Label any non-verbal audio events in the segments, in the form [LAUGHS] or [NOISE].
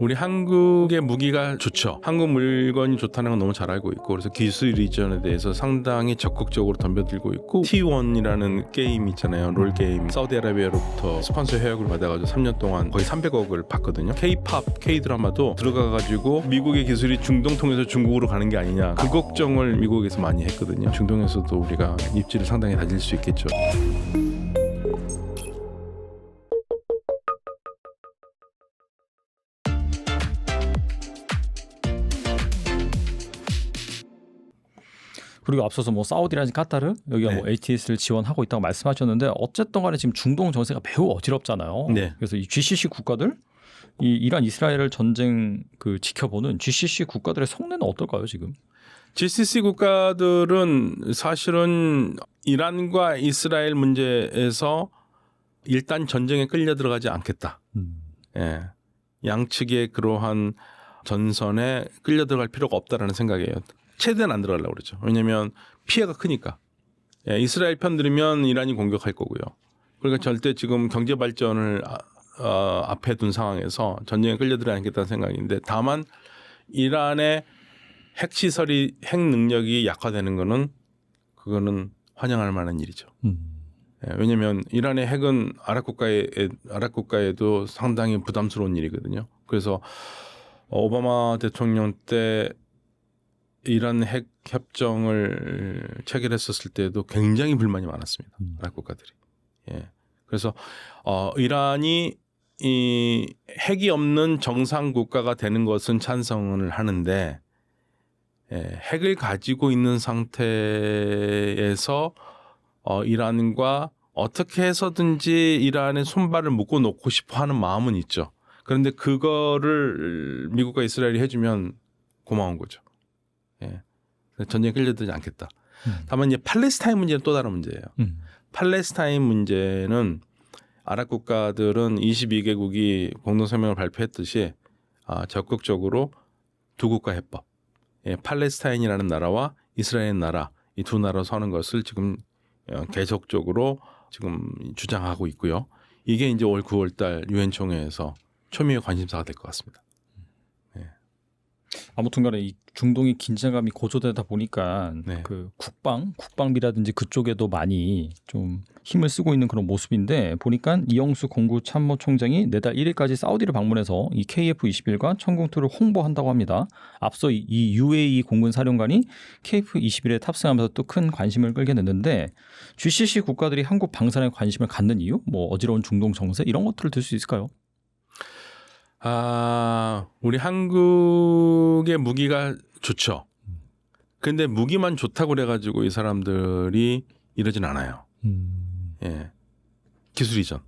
우리 한국의 무기가 좋죠. 한국 물건이 좋다는 건 너무 잘 알고 있고 그래서 기술 이전에 대해서 상당히 적극적으로 덤벼들고 있고 T1이라는 게임 있잖아요. 롤 게임. 사우디아라비아로부터 스폰서 협약을 받아가지고 3년 동안 거의 300억을 받거든요. K-팝, K-드라마도 들어가가지고 미국의 기술이 중동 통해서 중국으로 가는 게 아니냐 그 걱정을 미국에서 많이 했거든요. 중동에서도 우리가 입지를 상당히 다질 수 있겠죠. 그리고 앞서서 뭐 사우디라든지 카타르 여기가 네. 뭐 ATS를 지원하고 있다고 말씀하셨는데 어쨌든 간에 지금 중동 정세가 매우 어지럽잖아요. 네. 그래서 이 GCC 국가들 이 이란 이스라엘 전쟁 그 지켜보는 GCC 국가들의 속내는 어떨까요 지금? GCC 국가들은 사실은 이란과 이스라엘 문제에서 일단 전쟁에 끌려 들어가지 않겠다. 예. 양측의 그러한 전선에 끌려 들어갈 필요가 없다라는 생각이에요. 최대한 안 들어가려고 그러죠. 왜냐하면 피해가 크니까. 예, 이스라엘 편 들으면 이란이 공격할 거고요. 그러니까 절대 지금 경제 발전을 아- 어, 앞에 둔 상황에서 전쟁에 끌려 들어가지 않겠다는 생각인데 다만 이란의 핵 시설이 핵 능력이 약화되는 거는 그거는 환영할 만한 일이죠. 예, 왜냐하면 이란의 핵은 아랍 국가에 아랍 국가에도 상당히 부담스러운 일이거든요. 그래서 오바마 대통령 때 이란 핵 협정을 체결했었을 때도 굉장히 불만이 많았습니다. 음. 아랍 국가들이. 예. 그래서 어 이란이 이 핵이 없는 정상 국가가 되는 것은 찬성을 하는데 예, 핵을 가지고 있는 상태에서 어, 이란과 어떻게 해서든지 이란의 손발을 묶어 놓고 싶어 하는 마음은 있죠. 그런데 그거를 미국과 이스라엘이 해주면 고마운 거죠. 예. 전쟁에 끌려들지 않겠다. 음. 다만 이제 팔레스타인 문제는 또 다른 문제예요. 음. 팔레스타인 문제는 아랍 국가들은 22개국이 공동 성명을 발표했듯이 아, 적극적으로 두 국가 해법, 예, 팔레스타인이라는 나라와 이스라엘 나라 이 두 나라 서는 것을 지금 어, 계속적으로 지금 주장하고 있고요. 이게 이제 올 9월달 유엔 총회에서 초미의 관심사가 될 것 같습니다. 아무튼간에 이 중동이 긴장감이 고조되다 보니까 네. 그 국방 국방비라든지 그쪽에도 많이 좀 힘을 쓰고 있는 그런 모습인데 보니까 이영수 공구 참모총장이 내달 1일까지 사우디를 방문해서 이 KF-21과 천궁투를 홍보한다고 합니다. 앞서 이- 이 UAE 공군 사령관이 KF-21에 탑승하면서 또 큰 관심을 끌게 됐는데 GCC 국가들이 한국 방산에 관심을 갖는 이유, 뭐 어지러운 중동 정세 이런 것들을 들 수 있을까요? 아, 우리 한국의 무기가 좋죠. 근데 무기만 좋다고 그래가지고 이 사람들이 이러진 않아요. 예. 기술 이전.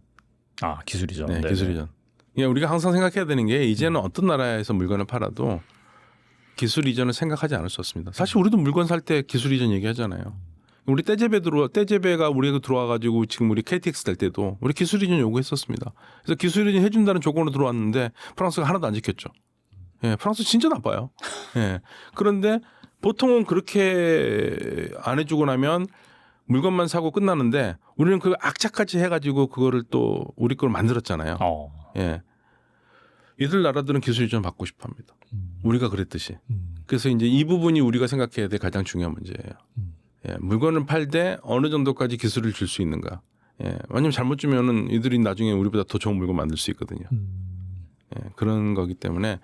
아 기술이죠. 네, 네네. 기술 이전. 예, 우리가 항상 생각해야 되는 게 이제는 어떤 나라에서 물건을 팔아도 기술 이전을 생각하지 않을 수 없습니다. 사실 우리도 물건 살 때 기술 이전 얘기하잖아요. 우리 떼제배 들어 떼제배가 우리가 들어와 가지고 지금 우리 KTX 될 때도 우리 기술 이전 요구했었습니다. 그래서 기술 이전 해준다는 조건으로 들어왔는데 프랑스가 하나도 안 지켰죠. 예, 프랑스 진짜 나빠요. 예. 그런데 보통은 그렇게 안 해주고 나면 물건만 사고 끝나는데 우리는 그 악착같이 해가지고 그거를 또 우리 걸 만들었잖아요. 어. 예. 이들 나라들은 기술 이 전 받고 싶어 합니다. 우리가 그랬듯이. 그래서 이제 이 부분이 우리가 생각해야 될 가장 중요한 문제예요. 예, 물건을 팔 때 어느 정도까지 기술을 줄 수 있는가. 예, 왜냐면 잘못 주면은 이들이 나중에 우리보다 더 좋은 물건 만들 수 있거든요. 예, 그런 거기 때문에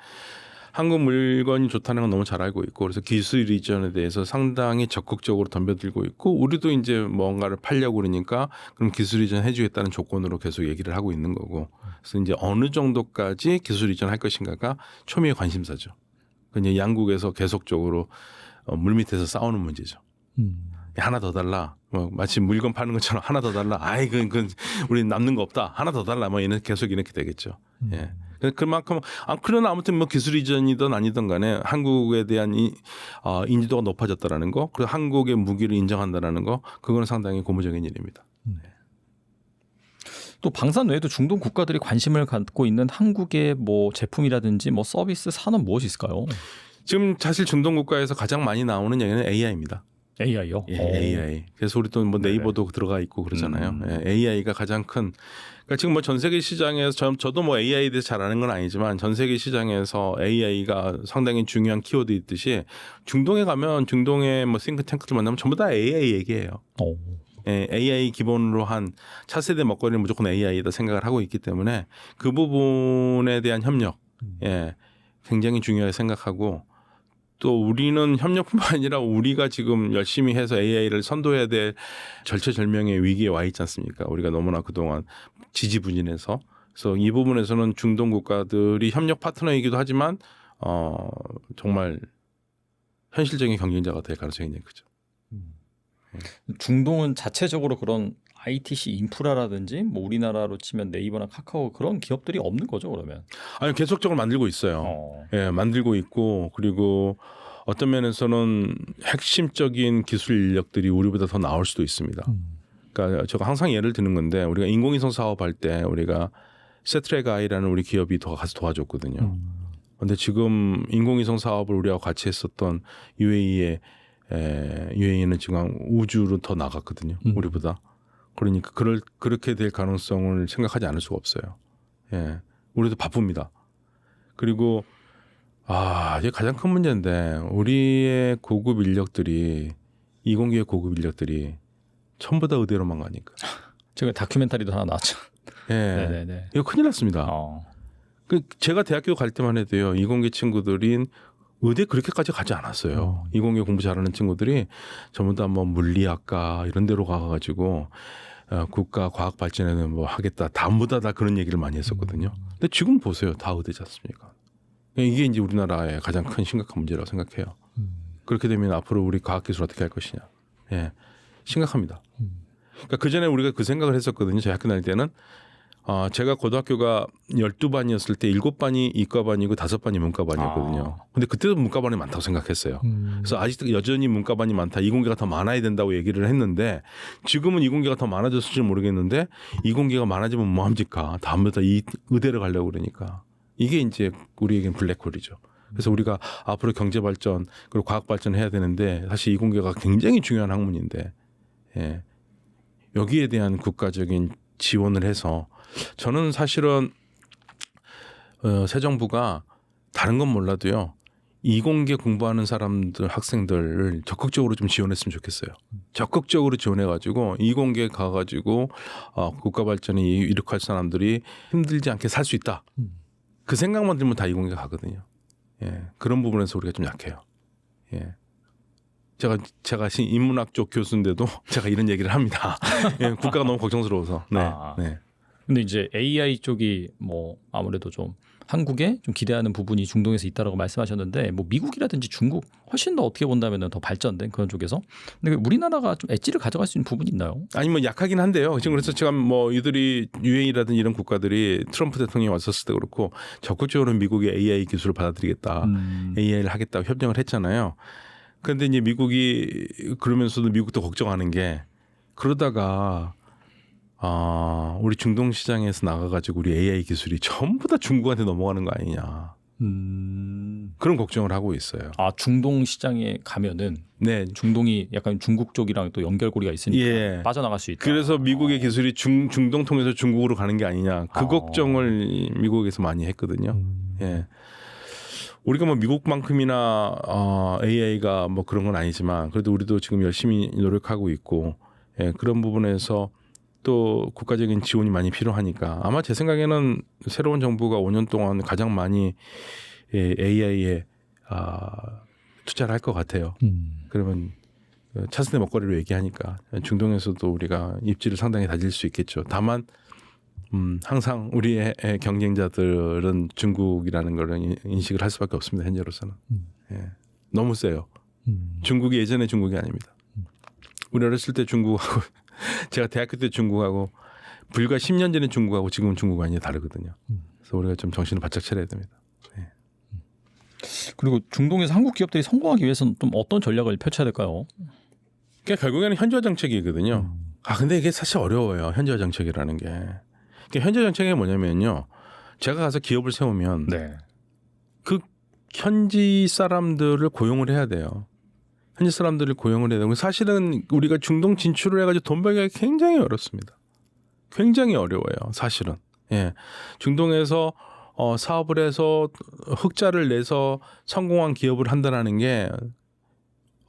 한국 물건이 좋다는 건 너무 잘 알고 있고 그래서 기술 이전에 대해서 상당히 적극적으로 덤벼들고 있고 우리도 이제 뭔가를 팔려고 그러니까 그럼 기술 이전 해주겠다는 조건으로 계속 얘기를 하고 있는 거고 그래서 이제 어느 정도까지 기술 이전할 것인가가 초미의 관심사죠. 그 이제 양국에서 계속적으로 어, 물밑에서 싸우는 문제죠. 하나 더 달라. 뭐 마치 물건 파는 것처럼 하나 더 달라. 아이 그, 그 우리 남는 거 없다. 하나 더 달라. 뭐 이런 계속 이렇게 되겠죠. 예. 그- 그만큼 아 그러나 아무튼 뭐 기술 이전이든 아니든 간에 한국에 대한 이 어, 인지도가 높아졌다라는 거, 그리고 한국의 무기를 인정한다라는 거, 그거는 상당히 고무적인 일입니다. 또 방산 외에도 중동 국가들이 관심을 갖고 있는 한국의 뭐 제품이라든지 뭐 서비스 산업 무엇이 있을까요? 지금 사실 중동 국가에서 가장 많이 나오는 얘기는 AI입니다. AI요? 예, AI. 그래서 우리 또 뭐 네이버도 들어가 있고 그러잖아요. 음. 예, AI가 가장 큰. 그러니까 지금 뭐 전 세계 시장에서 저, 저도 뭐 AI에 대해서 잘 아는 건 아니지만 전 세계 시장에서 AI가 상당히 중요한 키워드 있듯이 중동에 가면 중동의 뭐 싱크탱크들 만나면 전부 다 AI 얘기예요. 어. 예, AI 기본으로 한 차세대 먹거리는 무조건 AI다 생각을 하고 있기 때문에 그 부분에 대한 협력, 예, 굉장히 중요하게 생각하고 또 우리는 협력뿐만 [LAUGHS] 아니라 우리가 지금 열심히 해서 AI를 선도해야 될 절체절명의 위기에 와 있지 않습니까? 우리가 너무나 그동안 지지부진해서 그래서 이 부분에서는 중동 국가들이 협력 파트너이기도 하지만 어 정말 현실적인 경쟁자가 될 가능성이 굉장히 크죠. 중동은 자체적으로 그런 ITC 인프라라든지 뭐 우리나라로 치면 네이버나 카카오 그런 기업들이 없는 거죠 그러면. 아니 계속적으로 만들고 있어요. 어. 예, 만들고 있고 그리고 어떤 면에서는 핵심적인 기술 인력들이 우리보다 더 나올 수도 있습니다. 그러니까 제가 항상 예를 드는 건데 우리가 인공위성 사업할 때 우리가 세트레가이라는 우리 기업이 더 가서 도와줬거든요. 근데 지금 인공위성 사업을 우리하고 같이 했었던 UAE의 에, UAE는 지금 우주로 더 나갔거든요. 음. 우리보다. 그러니까 그럴 그렇게 될 가능성을 생각하지 않을 수가 없어요. 예. 우리도 바쁩니다. 그리고 아, 이게 가장 큰 문제인데 우리의 고급 인력들이 이공계의 고급 인력들이 전부 다 의대로만 가니까. 제가 [LAUGHS] 다큐멘터리도 하나 나왔죠. 예. [LAUGHS] 네네네. 이거 큰일 났습니다. 어. 그 제가 대학교 갈 때만 해도요 이공계 친구들인 의대 그렇게까지 가지 않았어요. 이공계 공부 잘하는 친구들이 전부 다 뭐 물리학과 이런 데로 가가지고 어, 국가 과학 발전에는 뭐 하겠다. 다음보다 다 그런 얘기를 많이 했었거든요. 근데 지금 보세요, 다 의대지 않습니까? 이게 이제 우리나라의 가장 큰 심각한 문제라고 생각해요. 그렇게 되면 앞으로 우리 과학기술 어떻게 할 것이냐. 예, 심각합니다. 그러니까 그 전에 우리가 그 생각을 했었거든요. 저희 학교 다닐 때는 어, 제가 고등학교가 12반이었을 때 7반이 이과반이고 5반이 문과반이었거든요. 아. 근데 그때도 문과반이 많다고 생각했어요. 그래서 아직도 여전히 문과반이 많다. 이공계가 더 많아야 된다고 얘기를 했는데 지금은 이공계가 더 많아졌을지 모르겠는데 이공계가 많아지면 뭐 합니까? 다음부터 이 의대를 가려고 그러니까 이게 이제 우리에겐 블랙홀이죠. 그래서 우리가 앞으로 경제 발전 그리고 과학 발전을 해야 되는데 사실 이공계가 굉장히 중요한 학문인데 예. 여기에 대한 국가적인 지원을 해서 저는 사실은 어, 새 정부가 다른 건 몰라도요 이공계 공부하는 사람들 학생들을 적극적으로 좀 지원했으면 좋겠어요. 적극적으로 지원해가지고 이공계 가가지고 어, 국가 발전에 이룩할 사람들이 힘들지 않게 살 수 있다. 그 생각만 들면 다 이공계 가거든요. 예, 그런 부분에서 우리가 좀 약해요. 예. 제가 제가 신- 인문학 쪽 교수인데도 [LAUGHS] 제가 이런 얘기를 합니다. [LAUGHS] 예, 국가가 너무 걱정스러워서. 네, 아. 네. 근데 이제 AI 쪽이 뭐 아무래도 좀 한국에 좀 기대하는 부분이 중동에서 있다라고 말씀하셨는데 뭐 미국이라든지 중국 훨씬 더 어떻게 본다면 더 발전된 그런 쪽에서 근데 우리나라가 좀 엣지를 가져갈 수 있는 부분이 있나요? 아니 뭐 약하긴 한데요. 지금 그래서 제가 뭐 이들이 유엔이라든지 이런 국가들이 트럼프 대통령이 왔었을 때 그렇고 적극적으로 미국의 AI 기술을 받아들이겠다, 음. AI를 하겠다고 협정을 했잖아요. 그런데 이제 미국이 그러면서도 미국도 걱정하는 게 그러다가 아 우리 중동 시장에서 나가가지고 우리 AI 기술이 전부 다 중국한테 넘어가는 거 아니냐 음. 그런 걱정을 하고 있어요. 아 중동 시장에 가면은 네. 중동이 약간 중국 쪽이랑 또 연결고리가 있으니까 예. 빠져나갈 수 있다. 그래서 미국의 기술이 중, 중동 통해서 중국으로 가는 게 아니냐 그 아. 걱정을 미국에서 많이 했거든요. 예. 우리가 뭐 미국만큼이나 어, AI가 뭐 그런 건 아니지만 그래도 우리도 지금 열심히 노력하고 있고 예, 그런 부분에서 또 국가적인 지원이 많이 필요하니까 아마 제 생각에는 새로운 정부가 5년 동안 가장 많이 예, AI에 아, 투자를 할 것 같아요. 음. 그러면 그 차선의 먹거리로 얘기하니까 중동에서도 우리가 입지를 상당히 다질 수 있겠죠. 다만 음, 항상 우리의 경쟁자들은 중국이라는 걸 인- 인식을 할 수밖에 없습니다. 현재로서는 음. 예. 너무 세요. 음. 중국이 예전에 중국이 아닙니다. 우리 어렸을 때 중국하고 제가 대학교 때 중국하고 불과 10년 전에 중국하고 지금은 중국이 완전히 다르거든요. 음. 그래서 우리가 좀 정신을 바짝 차려야 됩니다. 그리고 중동에서 한국 기업들이 성공하기 위해서는 좀 어떤 전략을 펼쳐야 될까요? 그러니까 결국에는 현지화 정책이거든요. 아 근데 이게 사실 어려워요. 현지화 정책이라는 게. 그러니까 현지화 정책이 뭐냐면요. 제가 가서 기업을 세우면 네. 그 현지 사람들을 고용을 해야 돼요. 현지 사람들을 고용을 해야 되고 사실은 우리가 중동 진출을 해가지고 돈 벌기가 굉장히 어렵습니다. 굉장히 어려워요. 사실은. 예. 중동에서 어, 사업을 해서 흑자를 내서 성공한 기업을 한다는 게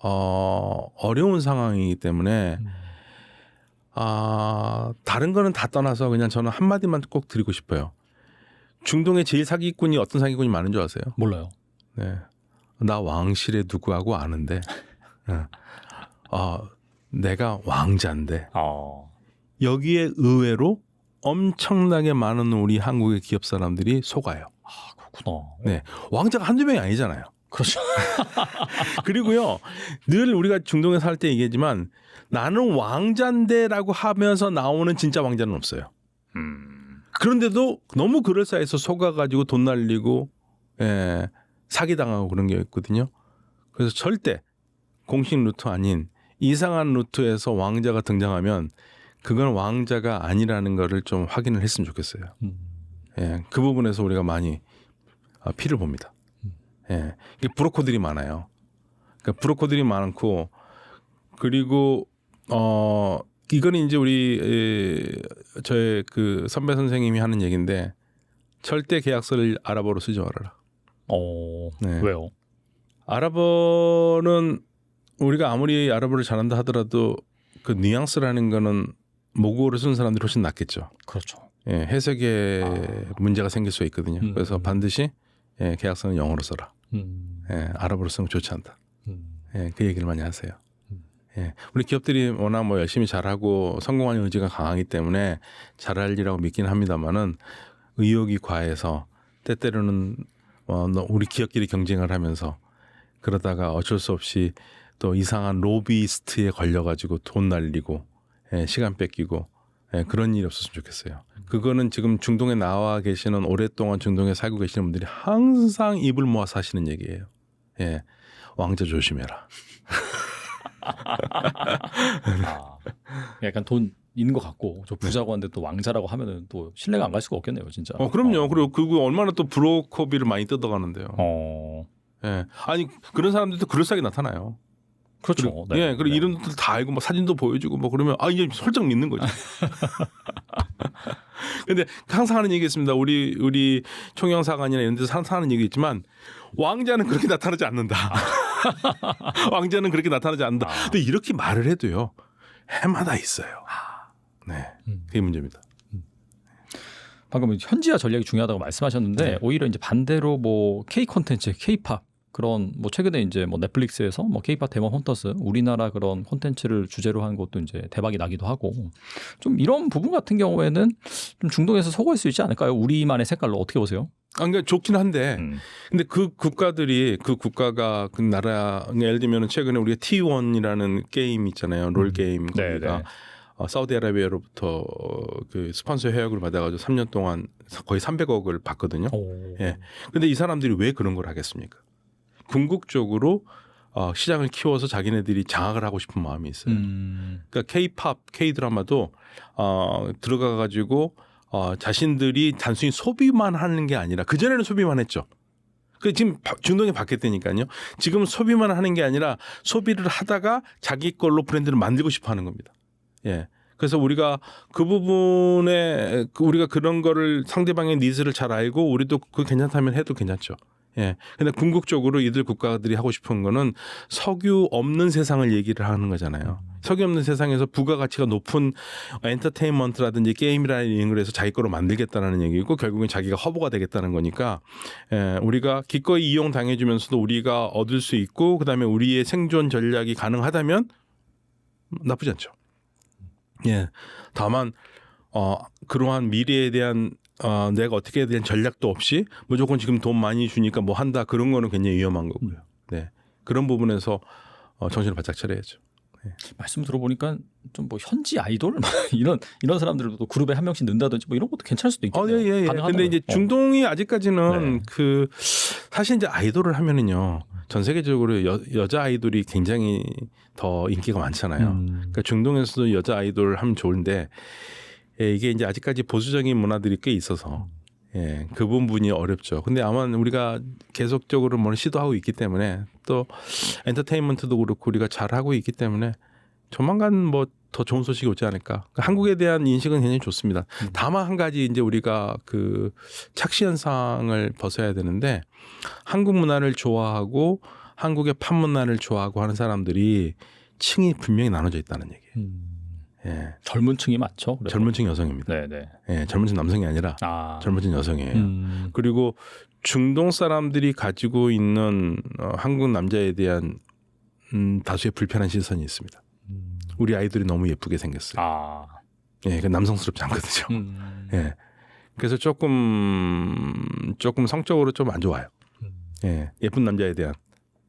어, 어려운 상황이기 때문에 아, 다른 거는 다 떠나서 그냥 저는 한마디만 꼭 드리고 싶어요. 중동에 제일 사기꾼이 어떤 사기꾼이 많은 줄 아세요? 몰라요. 네. 나 왕실에 누구하고 아는데, 어, 어, 내가 왕자인데, 아. 여기에 의외로 엄청나게 많은 우리 한국의 기업 사람들이 속아요. 아 그렇구나. 네. 왕자가 한두 명이 아니잖아요. 그렇죠. [LAUGHS] 그리고요, 늘 우리가 중동에 살 때 얘기했지만 나는 왕자인데라고 하면서 나오는 진짜 왕자는 없어요. 음. 그런데도 너무 그럴싸해서 속아가지고 돈 날리고 예, 사기당하고 그런 게 있거든요. 그래서 절대 공식 루트 아닌 이상한 루트에서 왕자가 등장하면 그건 왕자가 아니라는 거를 좀 확인을 했으면 좋겠어요. 음. 예, 그 부분에서 우리가 많이 아, 피를 봅니다. 예, 이게 브로커들이 많아요. 그러니까 브로커들이 많고 그리고 어 이거는 이제 우리 에, 저의 그 선배 선생님이 하는 얘기인데 절대 계약서를 아랍어로 쓰지 말아라. 어. 네. 왜요? 아랍어는 우리가 아무리 아랍어를 잘한다 하더라도 그 뉘앙스라는 거는 모국어를 쓰는 사람들이 훨씬 낫겠죠. 그렇죠. 예, 해석에 아. 문제가 생길 수 있거든요. 음. 그래서 반드시 예, 계약서는 영어로 써라. 음. 예, 아랍어로 거 좋지 않다. 음. 예, 그 얘기를 많이 하세요. 음. 예, 우리 기업들이 워낙 뭐 열심히 잘하고 성공하는 의지가 강하기 때문에 잘할리라고 믿긴 합니다만은 의욕이 과해서 때때로는 어, 너- 우리 기업끼리 경쟁을 하면서 그러다가 어쩔 수 없이 또 이상한 로비스트에 걸려가지고 돈 날리고 예, 시간 뺏기고 예, 그런 일이 없었으면 좋겠어요. 그거는 지금 중동에 나와 계시는 오랫동안 중동에 살고 계시는 분들이 항상 입을 모아서 하시는 얘기예요. 예, 왕자 조심해라. [LAUGHS] 아. 약간 돈 있는 것 같고 저 부자고 한데 또 왕자라고 하면은 또 신뢰가 안 갈 수가 없겠네요, 진짜. 어, 그럼요. 그리고 그거 얼마나 또 브로커비를 많이 뜯어가는데요. 어. 예. 아니 그런 사람들도 그럴싸하게 나타나요. 그렇죠. 그리고, 예, 그리고 이름도 다 알고 뭐 사진도 보여주고 뭐 그러면 아 이제 설정 믿는 거죠. [LAUGHS] 근데 항상 하는 얘기 있습니다. 우리 우리 총영사관이나 이런 데서 항상 하는 얘기 있지만 왕자는 그렇게 나타나지 않는다. [LAUGHS] 왕자는 그렇게 나타나지 않는다. 아. 근데 이렇게 말을 해도요 해마다 있어요. 네, 음. 그게 문제입니다. 방금 현지화 전략이 중요하다고 말씀하셨는데 네. 오히려 이제 반대로 뭐 K 콘텐츠, K-팝 그런 뭐 최근에 이제 뭐 넷플릭스에서 뭐 K-팝 데몬 헌터스 우리나라 그런 콘텐츠를 주제로 한 것도 이제 대박이 나기도 하고 좀 이런 부분 같은 경우에는 좀 중동에서 속을 수 있지 않을까요? 우리만의 색깔로 어떻게 보세요? 아, 그러니까 좋긴 한데 음. 근데 그 국가들이 그 국가가 그 나라 예를 들면 최근에 우리가 T1이라는 게임 있잖아요 롤 게임 네, 거기가 네. 어, 사우디아라비아로부터 어, 그 스폰서 협약을 받아가지고 3년 동안 거의 300억을 받거든요. 오. 예. 근데 이 사람들이 왜 그런 걸 하겠습니까? 궁극적으로 어, 시장을 키워서 자기네들이 장악을 하고 싶은 마음이 있어요. 음. 그러니까 K-팝, K-드라마도 어, 들어가 가지고 어, 자신들이 단순히 소비만 하는 게 아니라 그 전에는 소비만 했죠. 그 지금 바- 중동이 바뀌었다니까요. 지금 소비만 하는 게 아니라 소비를 하다가 자기 걸로 브랜드를 만들고 싶어 하는 겁니다. 예. 그래서 우리가 그 부분에 그 우리가 그런 거를 상대방의 니즈를 잘 알고 우리도 그 괜찮다면 해도 괜찮죠. 예. 근데 궁극적으로 이들 국가들이 하고 싶은 거는 석유 없는 세상을 얘기를 하는 거잖아요. 석유 없는 세상에서 부가가치가 높은 엔터테인먼트라든지 게임이라는 걸 해서 자기 거로 만들겠다는 얘기고 결국엔 자기가 허브가 되겠다는 거니까 예, 우리가 기꺼이 이용 당해주면서도 우리가 얻을 수 있고 그다음에 우리의 생존 전략이 가능하다면 나쁘지 않죠. 예. 다만 어 그러한 미래에 대한 어 내가 어떻게 되는 전략도 없이 무조건 지금 돈 많이 주니까 뭐 한다 그런 거는 굉장히 위험한 거고요. 네. 그런 부분에서 어 정신을 바짝 차려야죠. 말씀 들어보니까 좀 뭐 현지 아이돌 [LAUGHS] 이런 이런 사람들도 그룹에 한 명씩 넣는다든지 뭐 이런 것도 괜찮을 수도 어, 있겠네요. 예, 예, 예. 가능하다고요. 근데 이제 어. 중동이 아직까지는 네. 그 사실 이제 아이돌을 하면은요 전 세계적으로 여, 여자 아이돌이 굉장히 더 인기가 많잖아요. 음. 그러니까 중동에서도 여자 아이돌 하면 좋은데 예, 이게 이제 아직까지 보수적인 문화들이 꽤 있어서 예, 그 부분이 어렵죠. 근데 아마 우리가 계속적으로 뭘 시도하고 있기 때문에 또 엔터테인먼트도 그렇고 우리가 잘 하고 있기 때문에 조만간 뭐 더 좋은 소식이 오지 않을까. 그러니까 한국에 대한 인식은 굉장히 좋습니다. 다만 한 가지 이제 우리가 그 착시 현상을 벗어야 되는데 한국 문화를 좋아하고 한국의 팝 문화를 좋아하고 하는 사람들이 층이 분명히 나눠져 있다는 얘기예요. 예. 젊은 층이 많죠. 그래도. 젊은 층 여성입니다. 네네. 예, 젊은 층 남성이 아니라 아. 젊은 층 여성이에요. 음. 그리고 중동 사람들이 가지고 있는 어, 한국 남자에 대한 음, 다수의 불편한 시선이 있습니다. 우리 아이들이 너무 예쁘게 생겼어요. 아. 예, 그 남성스럽지 않거든요. 음. 예. 그래서 조금 조금 성적으로 좀 안 좋아요. 예, 예쁜 남자에 대한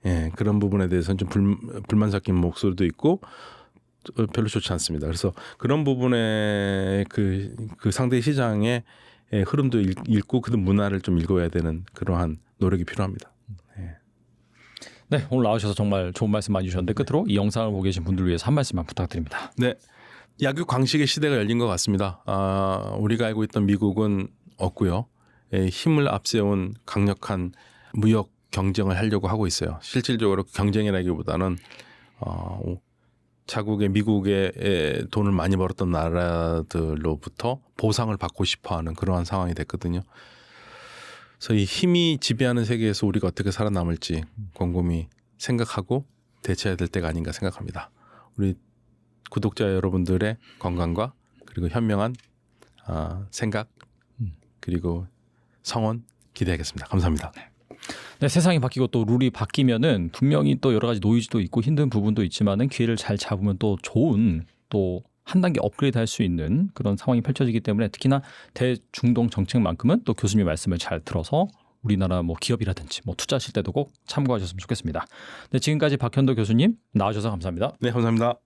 예, 그런 부분에 대해서는 좀 불, 불만 섞인 목소리도 있고 어, 별로 좋지 않습니다. 그래서 그런 부분에 그, 그 상대 시장의 예, 흐름도 읽, 읽고 그 문화를 좀 읽어야 되는 그러한 노력이 필요합니다. 네, 오늘 나오셔서 정말 좋은 말씀 많이 주셨는데 끝으로 이 영상을 보고 계신 분들을 위해서 한 말씀만 부탁드립니다. 네. 약육 광식의 시대가 열린 것 같습니다. 아, 우리가 알고 있던 미국은 없고요. 예, 힘을 앞세운 강력한 무역 경쟁을 하려고 하고 있어요. 실질적으로 경쟁이라기보다는 어, 자국의 미국의 에, 돈을 많이 벌었던 나라들로부터 보상을 받고 싶어하는 그러한 상황이 됐거든요. 그래서 이 힘이 지배하는 세계에서 우리가 어떻게 살아남을지 곰곰이 생각하고 대처해야 될 때가 아닌가 생각합니다. 우리 구독자 여러분들의 건강과 그리고 현명한 아, 생각 그리고 성원 기대하겠습니다. 감사합니다. 네, 세상이 바뀌고 또 룰이 바뀌면은 분명히 또 여러 가지 노이즈도 있고 힘든 부분도 있지만은 기회를 잘 잡으면 또 좋은 또 한 단계 업그레이드 할 수 있는 그런 상황이 펼쳐지기 때문에 특히나 대중동 정책만큼은 또 교수님 말씀을 잘 들어서 우리나라 뭐 기업이라든지 뭐 투자하실 때도 꼭 참고하셨으면 좋겠습니다. 네, 지금까지 박현도 교수님 나와주셔서 감사합니다. 네, 감사합니다.